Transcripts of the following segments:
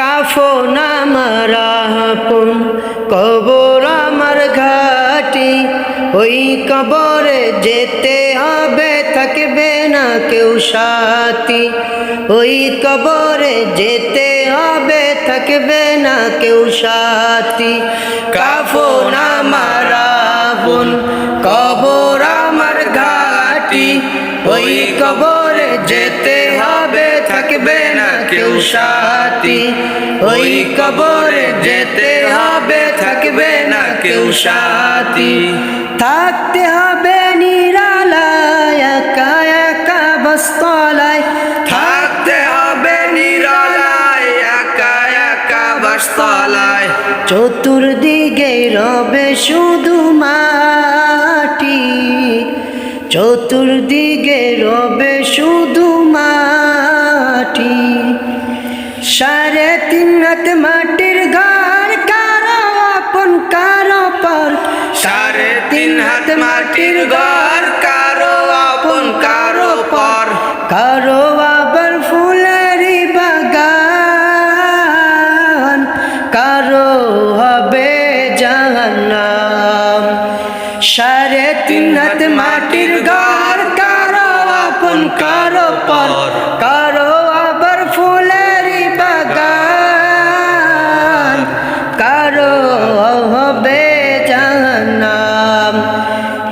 কাফন আমার আপন কবর আমার ঘাটি। ওই কবরে যেতে হবে, থাকবে না কেউ সাথী। ওই কবরে যেতে হবে, থাকবে না কেউ সাথী। কাফন আমার সাথী, ওই কবরে যেতে হবে, থাকবে না কেউ সাথী। থাকতে হবে নিরালায়, একা একা বস্তলায় থাকতে হবে নিরলায়, একা একা বাসতলায় চতুর্দিকে রবে শুধু মাটি। চতুর্দিকে রবে শুধু মাটি। সাড়ে তিন হাত মাটির ঘর কারও আপন কারও পর। সাড়ে তিন হাত মাটির ঘর কারও আপন কারও পর। কারও আবার ফুলেরই বাগান কারও হবে জাহান্নাম। সাড়ে তিন হাত মাটির ঘর কারও আপন কারও পর। কারও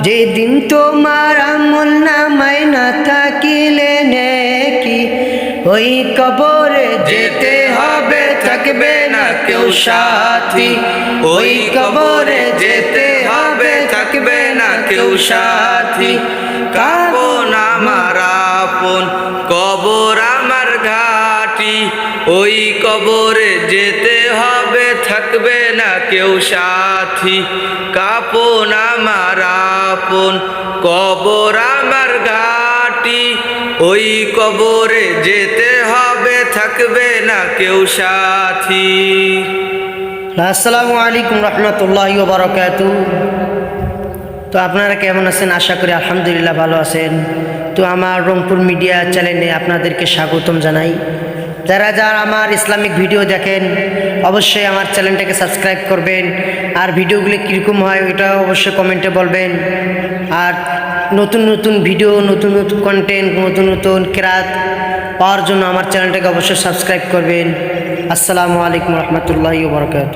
যেদিন তোমার আমল নামাই না থাকিলে নেকি, ওই কবরে যেতে হবে থাকবে না কেউ সাথী। ওই কবরে যেতে হবে থাকবে না কেউ সাথী। কাপন আমার আপন কবর আমার ঘাটি, ওই কবরে যেতে হবে কেউ সাথী, কাপন আমার আপন। কবর আমার ঘাটি, ওই কবরে যেতে হবে, থাকবে না কেউ সাথী। আসসালামু আলাইকুম রহমতুল্লাহ বারকাতু। তো আপনারা কেমন আছেন? আশা করি আলহামদুলিল্লাহ ভালো আছেন। তো আমার রংপুর মিডিয়া চ্যানেলে আপনাদেরকে স্বাগতম জানাই। যারা যারা আমার ইসলামিক ভিডিও দেখেন, অবশ্যই আমার চ্যানেলটাকে সাবস্ক্রাইব করবেন। আর ভিডিওগুলি কীরকম হয় ওইটা অবশ্যই কমেন্টে বলবেন। আর নতুন নতুন ভিডিও, নতুন নতুন কন্টেন্ট নতুন নতুন ক্রাত পাওয়ার জন্য আমার চ্যানেলটাকে অবশ্যই সাবস্ক্রাইব করবেন। আসসালামু আলাইকুম রহমতুল্লাহ বরকাত